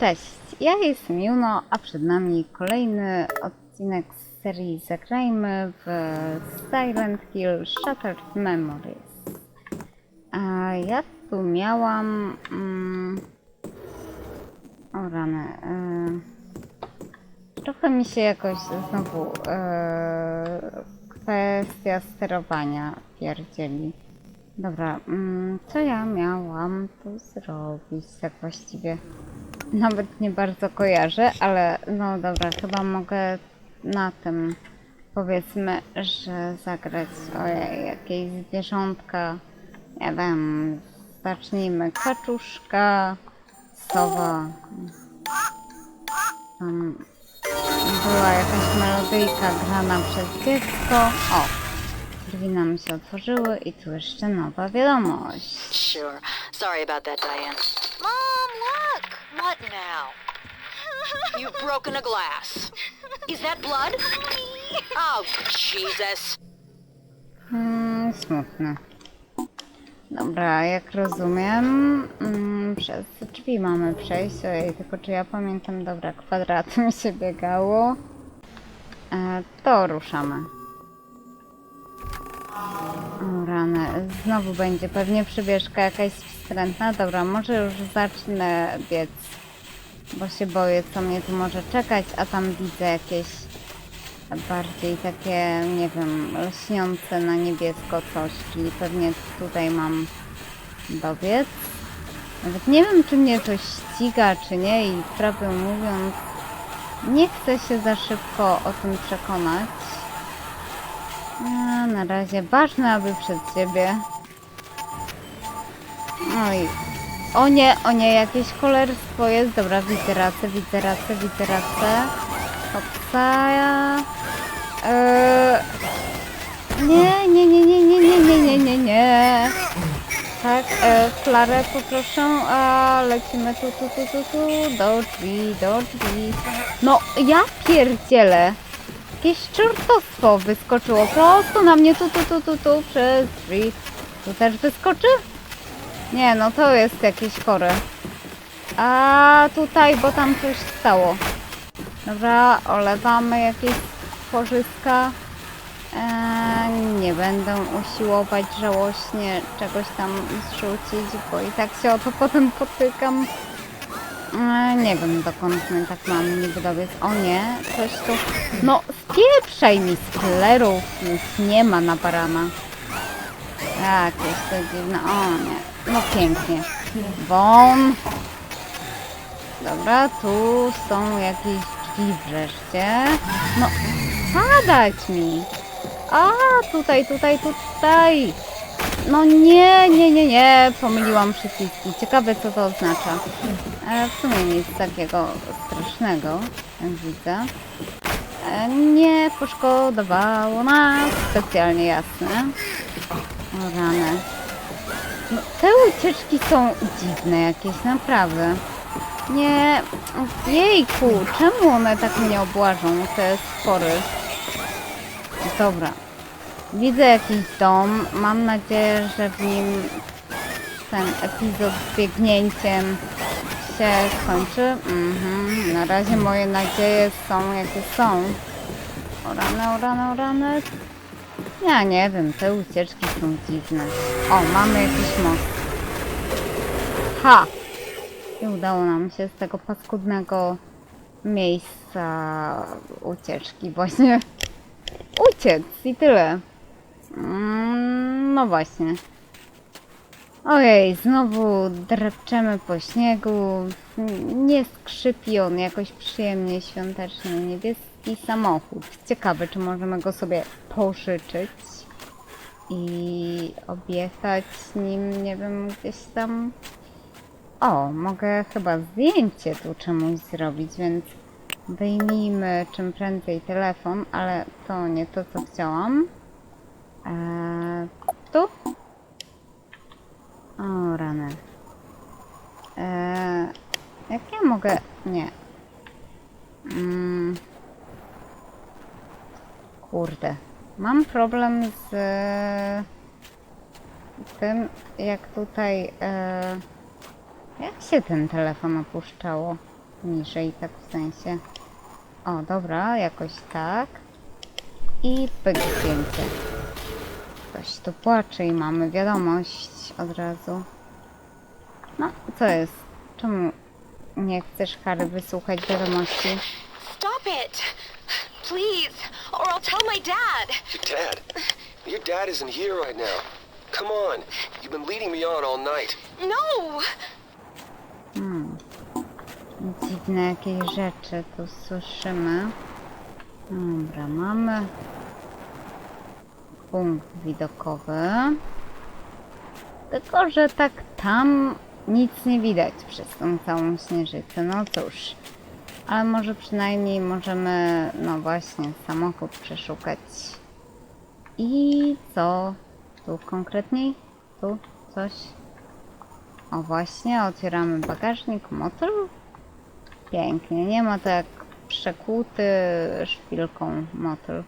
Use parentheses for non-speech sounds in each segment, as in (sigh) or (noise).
Cześć, ja jestem Juno, a przed nami kolejny odcinek z serii Zagrajmy w Silent Hill Shattered Memories. A ja tu miałam... Mm, o rany... y, trochę mi się jakoś znowu y, kwestia sterowania pierdzieli. Dobra, mm, co ja miałam tu zrobić tak właściwie? Nawet nie bardzo kojarzę, ale no dobra, chyba mogę na tym powiedzmy, że zagrać o jakieś zwierzątka. Nie wiem, zacznijmy kaczuszka, sowa. Tam była jakaś melodyjka grana przez dziecko. O, drzwi nam się otworzyły i tu jeszcze nowa wiadomość. Sure. Sorry about that, Diane. What now? You've broken a glass. Is that blood? Oh, Jesus. Hmm, smutne. Dobra, jak rozumiem, mm, przez drzwi mamy przejść. Ojej, tylko czy ja pamiętam, dobra, kwadratem się biegało. E, to ruszamy. O rany, znowu będzie pewnie przybieżka jakaś wstrętna. Dobra, może już zacznę biec, bo się boję, co mnie tu może czekać, a tam widzę jakieś bardziej takie, nie wiem, lśniące na niebiesko coś, czyli pewnie tutaj mam dobiec. Nawet nie wiem, czy mnie coś ściga, czy nie i prawdę mówiąc, nie chcę się za szybko o tym przekonać. A, na razie ważne, aby przed siebie. Oj. O nie, o nie, jakieś cholerstwo jest. Dobra, widzę racę, widzę racę, widzę racę. Hopsa. Eee, nie, nie, nie, nie, nie, nie, nie, nie, nie, nie. Tak, e, Klarę poproszę, a lecimy tu, tu, tu, tu, tu, do drzwi, do drzwi. No, ja pierdzielę. Jakieś czortostwo wyskoczyło prosto na mnie, tu, tu, tu, tu, tu, przez drzwi. Tu też wyskoczy? Nie, no to jest jakieś chore. A tutaj, bo tam coś stało. Dobra, olewamy jakieś tworzyska. Eee, nie będę usiłować żałośnie czegoś tam zrzucić, bo i tak się o to potem potykam. Eee, nie wiem dokąd my tak mamy niby dobiec. O nie, coś tu... No, spieprzaj mi sklerów, nic nie ma na barana. Jakieś to dziwne... O nie, no pięknie. Won! Dobra, tu są jakieś drzwi wreszcie. No, padać mi! A, tutaj, tutaj, tutaj! No nie, nie, nie, nie, pomyliłam przyciski. Ciekawe, co to oznacza. E, w sumie nic takiego strasznego, jak widzę. E, nie poszkodowało nas, specjalnie jasne. O rany. No, te ucieczki są dziwne jakieś, naprawdę. Nie, jejku, czemu one tak mnie obłażą, te spory? Dobra. Widzę jakiś dom. Mam nadzieję, że w nim ten epizod z biegnięciem się skończy. Mhm. Na razie moje nadzieje są jakie są. O rany, o rany, o rany. Ja nie wiem, te ucieczki są dziwne. O, mamy jakiś most. Ha! I udało nam się z tego paskudnego miejsca ucieczki właśnie (laughs) uciec i tyle. Mm, no właśnie. Ojej, znowu drepczemy po śniegu. Nie skrzypi on jakoś przyjemnie świątecznie. Niebieski samochód. Ciekawe, czy możemy go sobie pożyczyć i objechać nim, nie wiem, gdzieś tam. O, mogę chyba zdjęcie tu czemuś zrobić, więc wyjmijmy czym prędzej telefon, ale to nie to, co chciałam. Eee, tu? O, rany. Eee, jak ja mogę... Nie. Mm. Kurde. Mam problem z tym, jak tutaj... E, jak się ten telefon opuszczało? niżej, tak w sensie. O, dobra, jakoś tak. I pyk zdjęcie. Ktoś tu płacze i mamy wiadomość od razu. No, co jest? Czemu nie chcesz, Harry, wysłuchać wiadomości? Stop it! Please, or I'll tell my dad. Your dad? Your dad isn't here right now. Come on. You've been leading me on all night. No! Dziwne jakieś rzeczy tu słyszymy. Dobra, mamy punkt widokowy. Tylko, że tak tam nic nie widać przez tą całą śnieżycę. No cóż. Ale może przynajmniej możemy, no właśnie, samochód przeszukać. I co? Tu konkretniej? Tu coś? O właśnie, otwieramy bagażnik, motor. Pięknie, nie ma to jak przekłuty szpilką motor.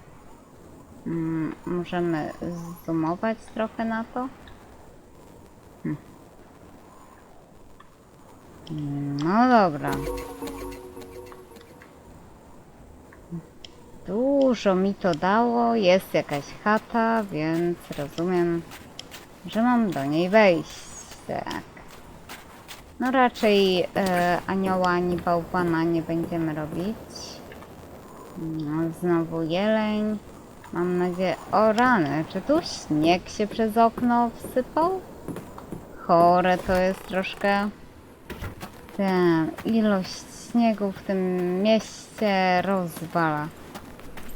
Mm, możemy zoomować trochę na to. Hm. No dobra. Dużo mi to dało, jest jakaś chata, więc rozumiem, że mam do niej wejść. Tak. No raczej e, anioła ani bałwana nie będziemy robić. No, znowu jeleń. Mam nadzieję... O rany, czy tu śnieg się przez okno wsypał? Chore to jest troszkę. Ten, ilość śniegu w tym mieście rozwala.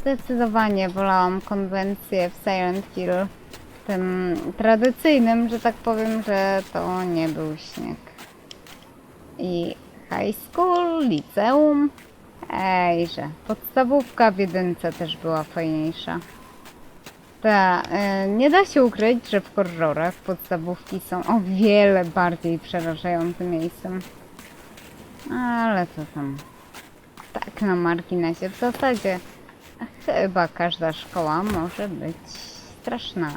Zdecydowanie wolałam konwencję w Silent Hill. Tym tradycyjnym, że tak powiem, że to nie był śnieg i high school, liceum. Ejże, podstawówka w jedynce też była fajniejsza. Ta, e, nie da się ukryć, że w horrorach podstawówki są o wiele bardziej przerażającym miejscem. Ale to tam tak na marginesie. W zasadzie chyba każda szkoła może być straszna.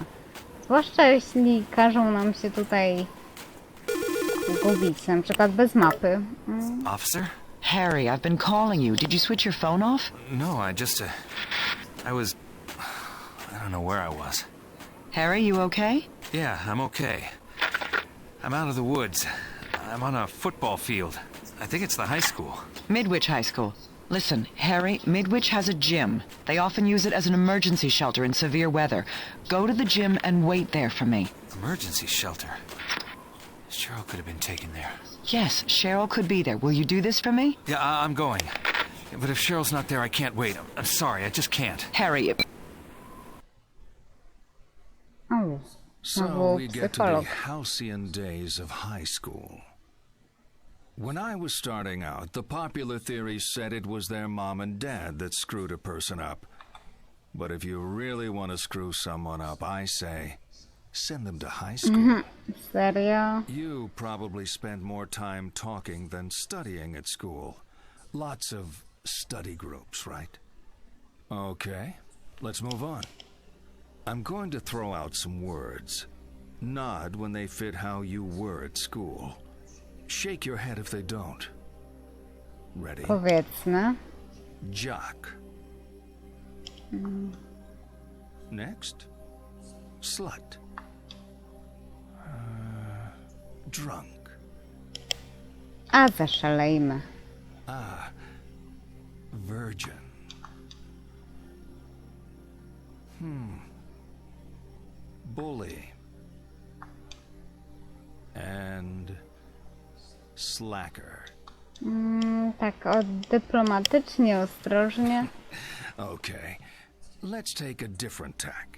Zwłaszcza jeśli każą nam się tutaj gubić, na przykład bez mapy. Mm, Officer? Harry, I've been calling you. Did you switch your phone off? No, I just, uh, I was, I don't know where I was. Harry, you okay? Yeah, I'm okay. I'm out of the woods. I'm on a football field. I think it's the high school. Midwich High School. Listen, Harry, Midwich has a gym. They often use it as an emergency shelter in severe weather. Go to the gym and wait there for me. Emergency shelter. Cheryl could have been taken there. Yes, Cheryl could be there. Will you do this for me? Yeah, I- I'm going. But if Cheryl's not there, I can't wait. I'm, I'm sorry, I just can't. Harry, O, So we get to the halcyon days of high school. When I was starting out, the popular theory said it was their mom and dad that screwed a person up. But if you really want to screw someone up, I say, send them to high school. Mm-hmm. serio? You probably spend more time talking than studying at school. Lots of study groups, right? Okay, let's move on. I'm going to throw out some words. Nod when they fit how you were at school. Shake your head if they don't. Ready? Powiedzmy. Jock. Mm. Next, slut. Drunk. A zaszalejmy. Ah, virgin. Hmm. Bully. And slacker. Mm, tak o, dyplomatycznie, ostrożnie. (laughs) Okay, let's take a different tack.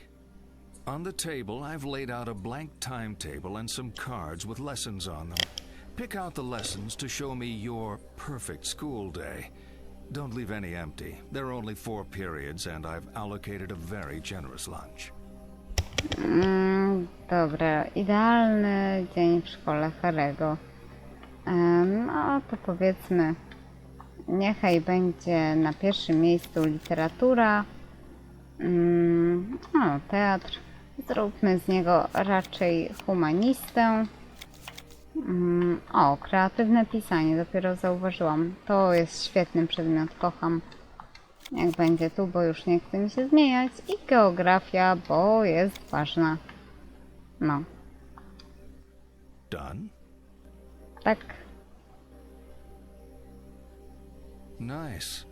On the table, I've laid out a blank timetable and some cards with lessons on them. Pick out the lessons to show me your perfect school day. Don't leave any empty. There are only four periods, and I've allocated a very generous lunch. Mm, dobra, idealny dzień w szkole Harego. Em, No to powiedzmy, niechaj będzie na pierwszym miejscu literatura. Mm, No, teatr. Zróbmy z niego raczej humanistę. Mm, o, kreatywne pisanie, dopiero zauważyłam. To jest świetny przedmiot, kocham. Jak będzie tu, bo już nie chce mi się zmieniać. I geografia, bo jest ważna. No, Done? tak. Nice.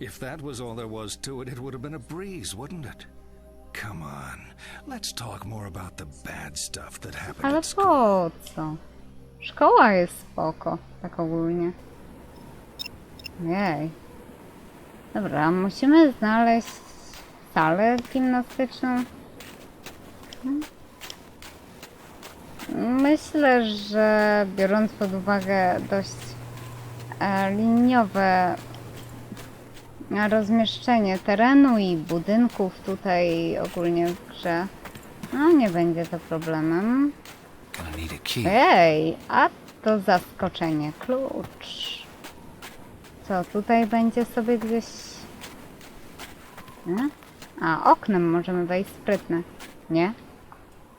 If that was all there was to it, it would have been a breeze, wouldn't it? Come on, let's talk more about the bad stuff that happened Ale at school. po co? Szkoła jest spoko, tak ogólnie. Jej. Dobra, musimy znaleźć salę gimnastyczną. Myślę, że biorąc pod uwagę dość e, liniowe rozmieszczenie terenu i budynków tutaj ogólnie w grze, no nie będzie to problemem. Ej, a to zaskoczenie. Klucz. Co, tutaj będzie sobie gdzieś... Nie? A, oknem możemy wejść sprytne. Nie?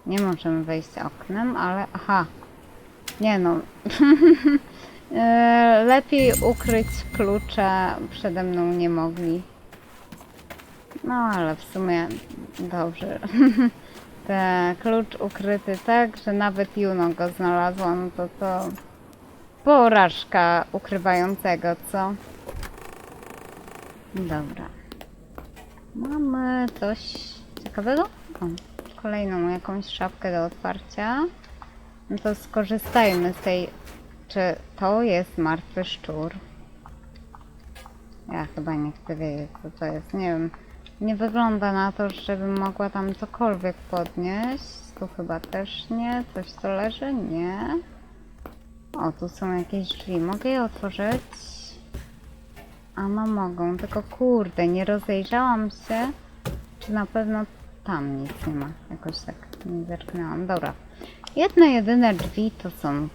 Nie możemy wejść oknem, ale... Aha. Nie no. (laughs) E, Lepiej ukryć klucze przede mną nie mogli. No ale w sumie dobrze. (laughs) Te klucz ukryty tak, że nawet Juno go znalazła, no to to porażka ukrywającego, co? Dobra. Mamy coś ciekawego? O, kolejną jakąś szafkę do otwarcia. No to skorzystajmy z tej... Czy to jest martwy szczur? Ja chyba nie chcę wiedzieć, co to jest. Nie wiem. Nie wygląda na to, żebym mogła tam cokolwiek podnieść. Tu chyba też nie. Coś tu leży? Nie. O, tu są jakieś drzwi. Mogę je otworzyć? A no mogą, tylko kurde, nie rozejrzałam się, czy na pewno tam nic nie ma. Jakoś tak nie zerknęłam. Dobra. Jedne, jedyne drzwi to są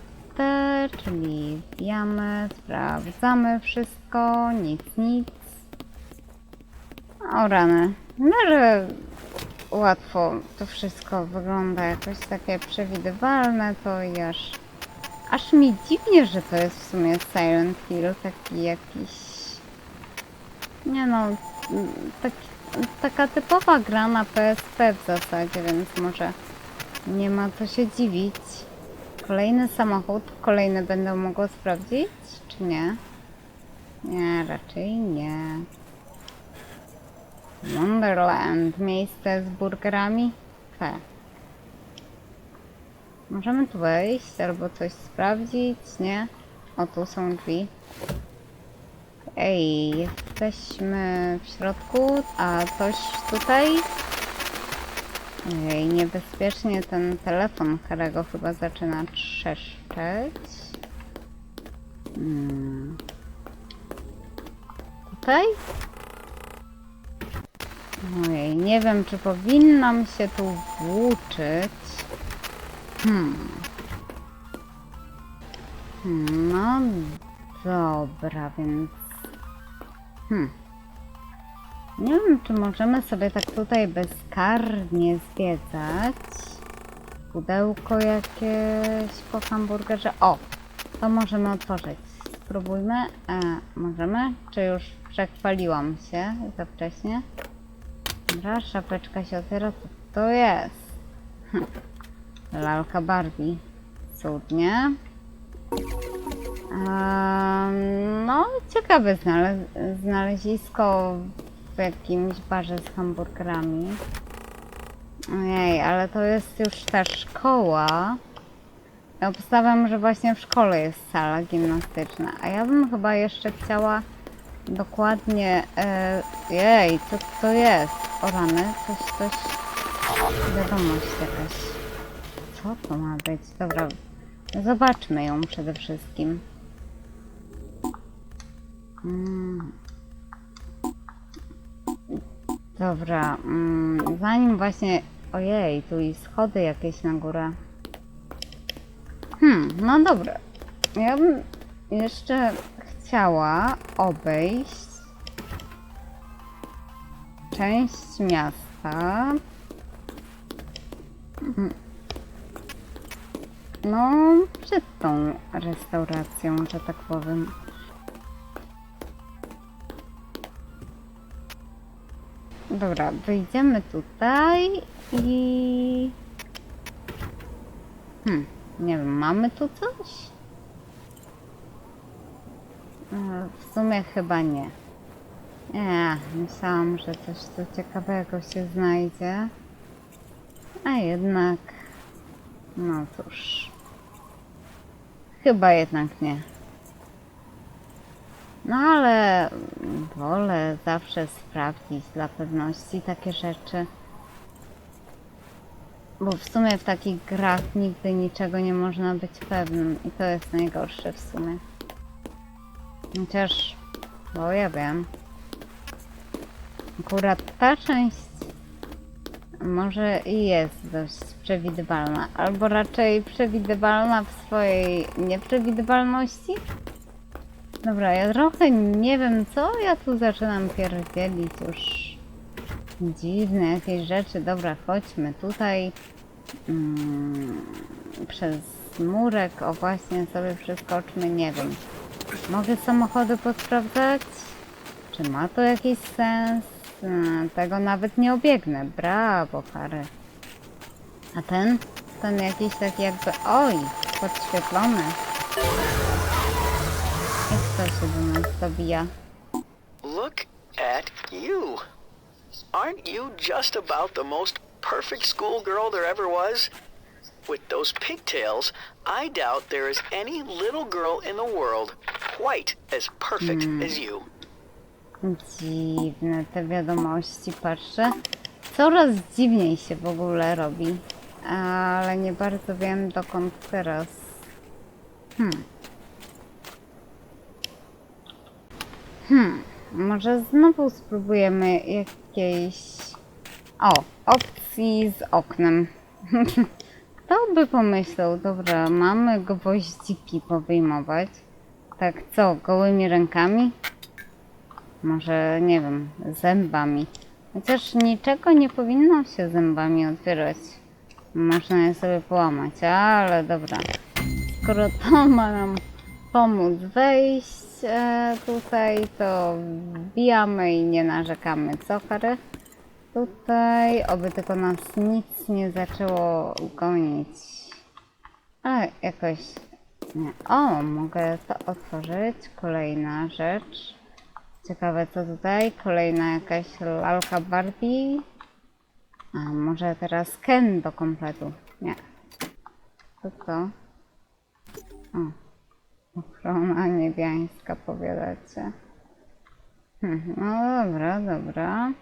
czyli wbijamy, sprawdzamy wszystko, nic, nic. O rany. No, że łatwo to wszystko wygląda jakoś takie przewidywalne, to i aż, aż mi dziwnie, że to jest w sumie Silent Hill, taki jakiś nie no, mm, tak, taka typowa gra na PSP w zasadzie, więc może nie ma co się dziwić. Kolejny samochód, kolejny będę mogła sprawdzić, czy nie? Nie, raczej nie. Wonderland, miejsce z burgerami? He. Możemy tu wejść albo coś sprawdzić, nie? O, tu są drzwi. Ej, jesteśmy w środku, a coś tutaj? Ej, niebezpiecznie ten telefon Harego chyba zaczyna trzeszczeć. Hmm. Tutaj? Ojej, nie wiem, czy powinnam się tu włóczyć. Hmm, No dobra, więc Hmm. Nie wiem, czy możemy sobie tak tutaj bezkarnie zwiedzać. Pudełko jakieś po hamburgerze. O! To możemy otworzyć. Spróbujmy. E, możemy? Czy już przechwaliłam się za wcześnie? Dobra, szapeczka się otwiera. Co to jest? (laughs) Lalka Barbie. Cudnie. No, ciekawe znale znalezisko w jakimś barze z hamburgerami. Ojej, ale to jest już ta szkoła. Ja obstawiam, że właśnie w szkole jest sala gimnastyczna, a ja bym chyba jeszcze chciała dokładnie... E, jej, co to jest? O rany, coś, coś... Wiadomość jakaś. Co to ma być? Dobra, zobaczmy ją przede wszystkim. Mm. Dobra, mm, zanim właśnie... Ojej, tu i schody jakieś na górę. Hmm, no dobra. Ja bym jeszcze chciała obejść część miasta. Mhm. no, przed tą restauracją, że tak powiem. Dobra, wyjdziemy tutaj i... Hmm, nie wiem, mamy tu coś? E, W sumie chyba nie. Nie, myślałam, że coś tu ciekawego się znajdzie. A jednak... No cóż. Chyba jednak nie. No ale wolę zawsze sprawdzić dla pewności takie rzeczy. Bo w sumie w takich grach nigdy niczego nie można być pewnym i to jest najgorsze w sumie. Chociaż, bo ja wiem. Akurat ta część może i jest dość przewidywalna, albo raczej przewidywalna w swojej nieprzewidywalności. Dobra, ja trochę nie wiem co ja tu zaczynam pierdzielić już dziwne jakieś rzeczy. Dobra, chodźmy tutaj mm, przez murek, o właśnie sobie przeskoczmy, nie wiem. Mogę samochody posprawdzać? Czy ma to jakiś sens? Hmm, Tego nawet nie obiegnę. Brawo, Harry. A ten? Ten jakiś taki jakby... Oj! Podświetlony. To się do nas dobija? Look at you. Aren't you just about the most perfect schoolgirl there ever was? With those pigtails, I doubt there is any little girl in the world quite as perfect as you. Dziwne te wiadomości, patrzę. Coraz dziwniej się w ogóle robi. Ale nie bardzo wiem dokąd teraz. Hmm. Hmm. Może znowu spróbujemy jakiejś... O, opcji z oknem. (laughs) Kto by pomyślał? Dobra, mamy gwoździki powyjmować. Tak co, gołymi rękami? Może, nie wiem, zębami. Chociaż niczego nie powinno się zębami otwierać. Można je sobie połamać, ale dobra. Skoro to ma nam pomóc wejść tutaj, to wbijamy i nie narzekamy. Co, Harry? Tutaj, oby tylko nas nic nie zaczęło gonić. Ale jakoś... Nie. O, mogę to otworzyć. Kolejna rzecz. Ciekawe co tutaj. Kolejna jakaś lalka Barbie. A może teraz Ken do kompletu. Nie. To co? O. Ochrona niebiańska powiadacie. Hm, no dobra, dobra.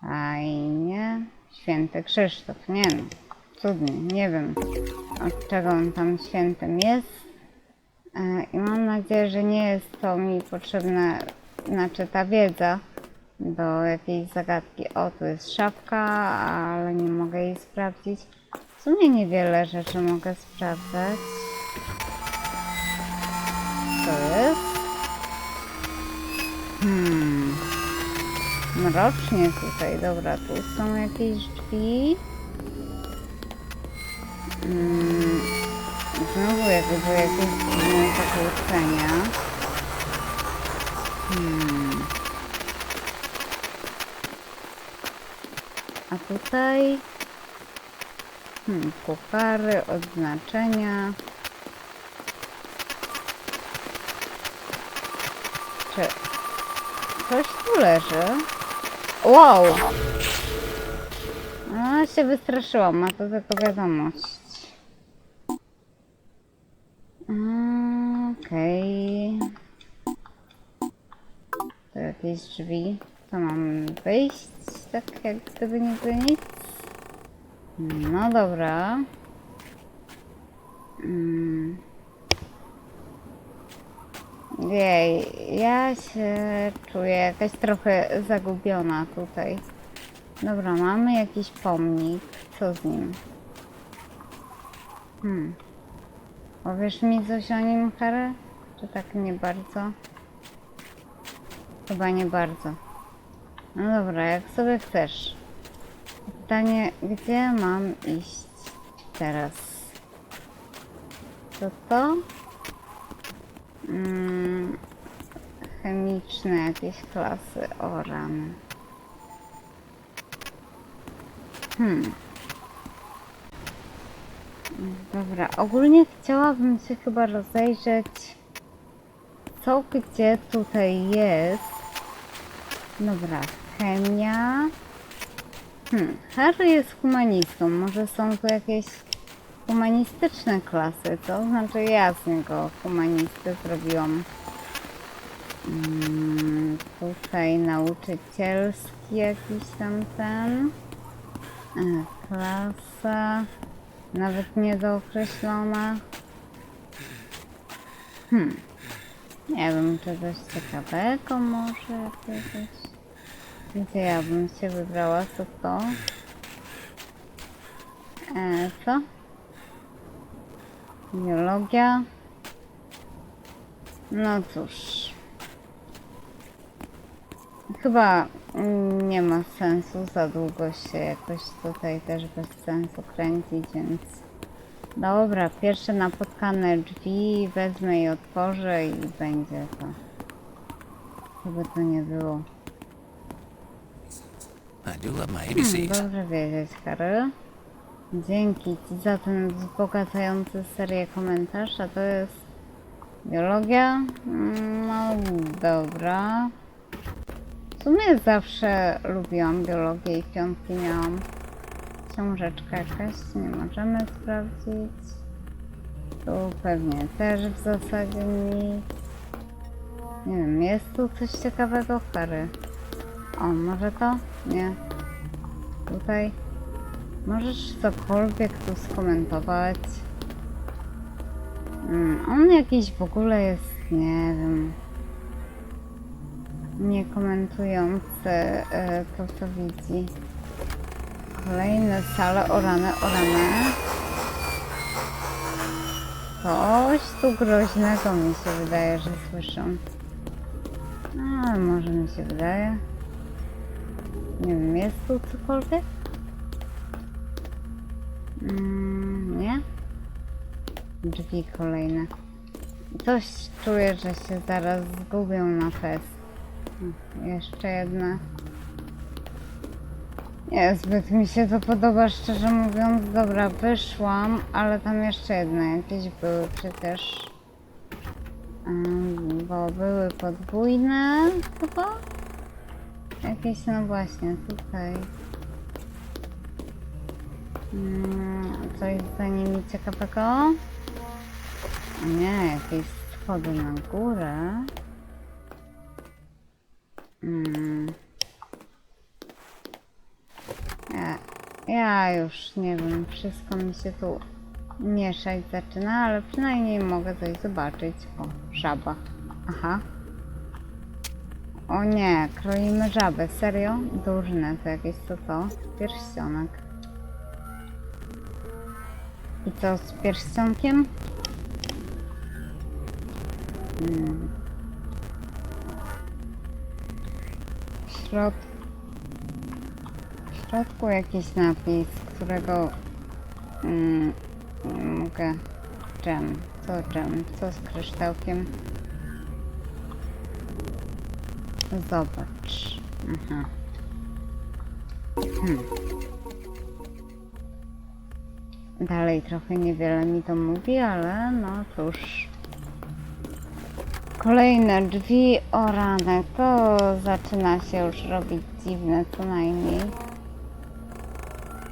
Fajnie. Święty Krzysztof. Nie no. Cudnie. Nie wiem od czego on tam świętym jest. E, I mam nadzieję, że nie jest to mi potrzebne, znaczy ta wiedza do jakiejś zagadki. O, tu jest szafka, ale nie mogę jej sprawdzić. W sumie niewiele rzeczy mogę sprawdzać. Mrocznie tutaj, dobra, tu są jakieś drzwi. Mm. Znowu jakby jakieś dziwne zakłócenia. Hmm. A tutaj... Hmm, puchary, odznaczenia. Czy coś tu leży? Wow! A się wystraszyłam, a to tylko wiadomość. Mm, Okej. To jakieś drzwi. To mam wyjść, tak jak gdyby nigdy nic. No dobra. Mm. Jej, ja się czuję jakaś trochę zagubiona tutaj. Dobra, mamy jakiś pomnik. Co z nim? Hmm. Powiesz mi coś o nim, Harry? Czy tak nie bardzo? Chyba nie bardzo. No dobra, jak sobie chcesz. Pytanie, gdzie mam iść teraz? Co to? Mm, chemiczne jakieś klasy. O rany. Hmm. Dobra, ogólnie chciałabym się chyba rozejrzeć, co gdzie tutaj jest. Dobra, chemia. Hmm, Harry jest humanistą. Może są tu jakieś humanistyczne klasy, co? Znaczy ja z niego humanistę zrobiłam. Mm, tutaj nauczycielski jakiś tam ten. E, klasa. Nawet niedookreślona. Hmm. Nie wiem, czy coś ciekawego może jakiegoś. Gdzie ja bym się wybrała? Co to? E, co? Biologia. No cóż. Chyba nie ma sensu za długo się jakoś tutaj też bez sensu kręcić, więc... Dobra, pierwsze napotkane drzwi wezmę i otworzę i będzie to. Żeby to nie było. Hmm, dobrze wiedzieć, Harry. Dzięki Ci za ten wzbogacający serię komentarzy, a to jest biologia. No dobra. W sumie zawsze lubiłam biologię i piątki miałam książeczkę jakaś, nie możemy sprawdzić. Tu pewnie też w zasadzie nic. Nie wiem, jest tu coś ciekawego, Harry? O, może to? Nie. Tutaj. Możesz cokolwiek tu skomentować. Mm, on jakiś w ogóle jest, nie wiem. Nie komentujący e, to, co widzi. Kolejne sale orane, orane. Coś tu groźnego mi się wydaje, że słyszę. A, może mi się wydaje. Nie wiem, jest tu cokolwiek? Mm, nie? Drzwi kolejne. Coś czuję, że się zaraz zgubię na fest. Jeszcze jedna. Nie, zbyt mi się to podoba, szczerze mówiąc. Dobra, wyszłam, ale tam jeszcze jedne jakieś były przecież. Bo były podwójne chyba? Jakieś, no właśnie, tutaj. Mm, coś za nimi ciekawego? Nie, jakieś schody na górę. Mm. Ja, już nie wiem, wszystko mi się tu mieszać zaczyna, ale przynajmniej mogę coś zobaczyć. O, żaba. Aha. O nie, kroimy żabę, serio? Dużne to jakieś co to? Pierścionek. I co z pierścionkiem? Hmm. W środku... W środku jakiś napis, którego... Mm, nie mogę... Dżem. Co dżem? Co z kryształkiem? Zobacz. Aha. Hmm. Dalej trochę niewiele mi to mówi, ale no cóż. Kolejne drzwi o ranę. To zaczyna się już robić dziwne co najmniej.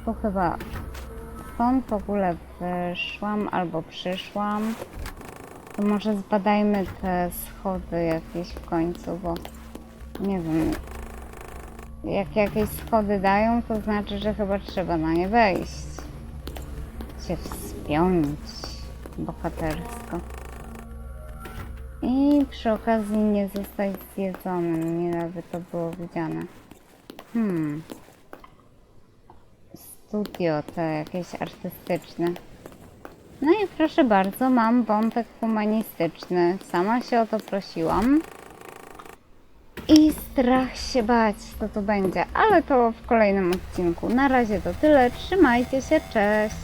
Tu chyba stąd w ogóle wyszłam albo przyszłam. To może zbadajmy te schody jakieś w końcu, bo nie wiem. Jak jakieś schody dają, to znaczy, że chyba trzeba na nie wejść. Się wspiąć bohatersko. I przy okazji nie zostać zjedzonym, nie aby to było widziane. Hmm. Studio to jakieś artystyczne. No i proszę bardzo, mam wątek humanistyczny. Sama się o to prosiłam. I strach się bać, co tu będzie, ale to w kolejnym odcinku. Na razie to tyle. Trzymajcie się, cześć!